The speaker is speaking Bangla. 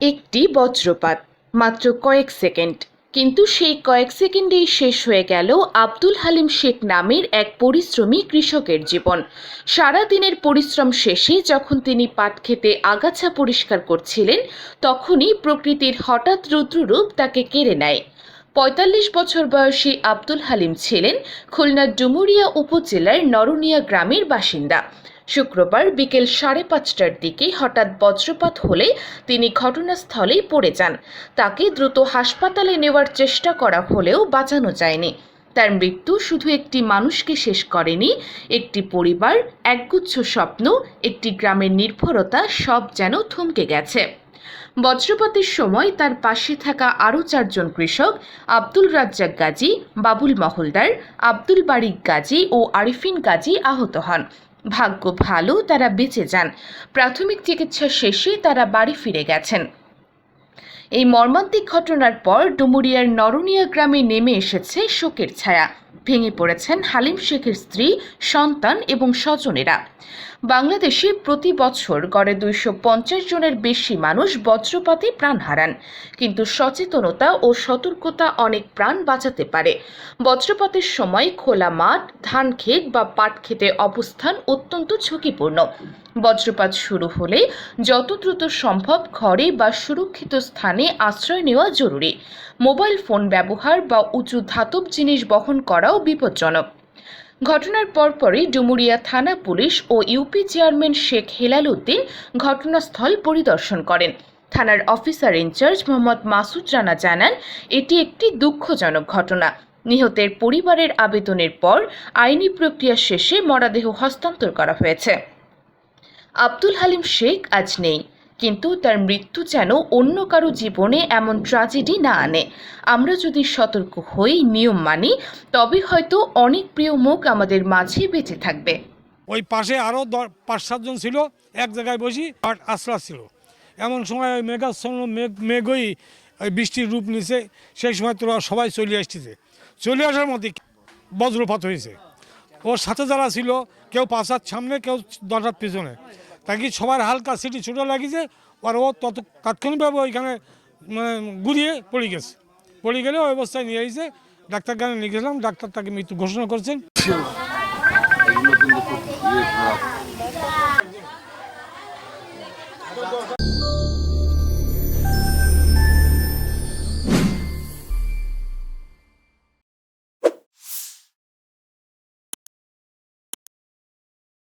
একটি বজ্রপাত, মাত্র কয়েক সেকেন্ড। কিন্তু সেই কয়েক সেকেন্ডেই শেষ হয়ে গেল আব্দুল হালিম শেখ নামের এক পরিশ্রমী কৃষকের জীবন। সারা দিনের পরিশ্রম শেষে যখন তিনি পাট খেতে আগাছা পরিষ্কার করছিলেন, তখনই প্রকৃতির হঠাৎ রুদ্ররূপ তাকে কেড়ে নেয়। পঁয়তাল্লিশ বছর বয়সী আব্দুল হালিম ছিলেন খুলনার ডুমুরিয়া উপজেলার নরনিয়া গ্রামের বাসিন্দা। শুক্রবার বিকেল সাড়ে পাঁচটার দিকে হঠাৎ বজ্রপাত হলে তিনি ঘটনাস্থলেই পড়ে যান। তাকে দ্রুত হাসপাতালে নেওয়ার চেষ্টা করা হলেও বাঁচানো যায়নি। তার মৃত্যু শুধু একটি মানুষকে শেষ করেনি, একটি পরিবার, একগুচ্ছ স্বপ্ন, একটি গ্রামের নির্ভরতা সব যেন থমকে গেছে। বজ্রপাতের সময় তার পাশে থাকা আরও চারজন কৃষক, আব্দুল রাজ্জাক গাজী, বাবুল মহলদার, আব্দুল বারিক গাজী ও আরিফিন গাজী আহত হন। ভাগ্য ভালো, তারা বেঁচে যান। প্রাথমিক চিকিৎসা শেষে তারা বাড়ি ফিরে গেছেন। এই মর্মান্তিক ঘটনার পর ডুমুরিয়ার নরনিয়া গ্রামে নেমে এসেছে শোকের ছায়া। ভেঙে পড়েছেন হালিম শেখের স্ত্রী, সন্তান এবং স্বজনেরা। বাংলাদেশে প্রতি বছর গড়ে দুইশো পঞ্চাশ জনের বেশি মানুষ বজ্রপাতে প্রাণ হারান। কিন্তু সচেতনতা ও সতর্কতা অনেক প্রাণ বাঁচাতে পারে। বজ্রপাতের সময় খোলা মাঠ, ধান ক্ষেত বা পাট ক্ষেতে অবস্থান অত্যন্ত ঝুঁকিপূর্ণ। বজ্রপাত শুরু হলে যত দ্রুত সম্ভব ঘরে বা সুরক্ষিত স্থানে আশ্রয় নেওয়া জরুরি। মোবাইল ফোন ব্যবহার বা উঁচু ধাতব জিনিস বহন করাও বিপজ্জনক। ঘটনার পরপরই ডুমুরিয়া থানা পুলিশ ও ইউপি চেয়ারম্যান শেখ হেলাল উদ্দিন ঘটনাস্থল পরিদর্শন করেন। থানার officer in charge Mohammad Masud Rana জানান, এটি একটি দুঃখজনক ঘটনা। নিহতের পরিবারের আবেদনের পর আইনি প্রক্রিয়া শেষে মরাদেহ হস্তান্তর করা হয়েছে। আব্দুল হালিম শেখ আজ নেই। কিন্তু তার মৃত্যু যেন অন্য কারও জীবনে এমন ট্র্যাজেডি না আনে। আমরা যদি সতর্ক হই, নিয়ম মানি তবে হয়তো অনেক প্রিয় মুখ আমাদের মাঝে বেঁচে থাকবে। ওই পাশে আরও পাঁচ সাতজন ছিল, এক জায়গায় বসি আর আশ্রাস ছিল এমন সময় ওই মেঘাচ্ছন্ন মেঘ, মেঘই ওই বৃষ্টির রূপ নিছে, সেই সময় তোরা সবাই চলে আসতেছে। চলে আসার মধ্যে বজ্রপাত হয়েছে। ওর সাথে যারা ছিল, কেউ পাঁচ সামনে, কেউ দশ পিছনে। তাকে সবার হালকা সিটি ছোটো লাগিয়েছে আর ও তত তাৎক্ষণিকভাবে ওইখানে মানে গুড়িয়ে পড়ে গেছে। পড়ে গেলে ওই অবস্থায় নিয়ে এসে ডাক্তার গানে নিয়ে গেছিলাম ডাক্তার তাকে মৃত্যু ঘোষণা করছেন।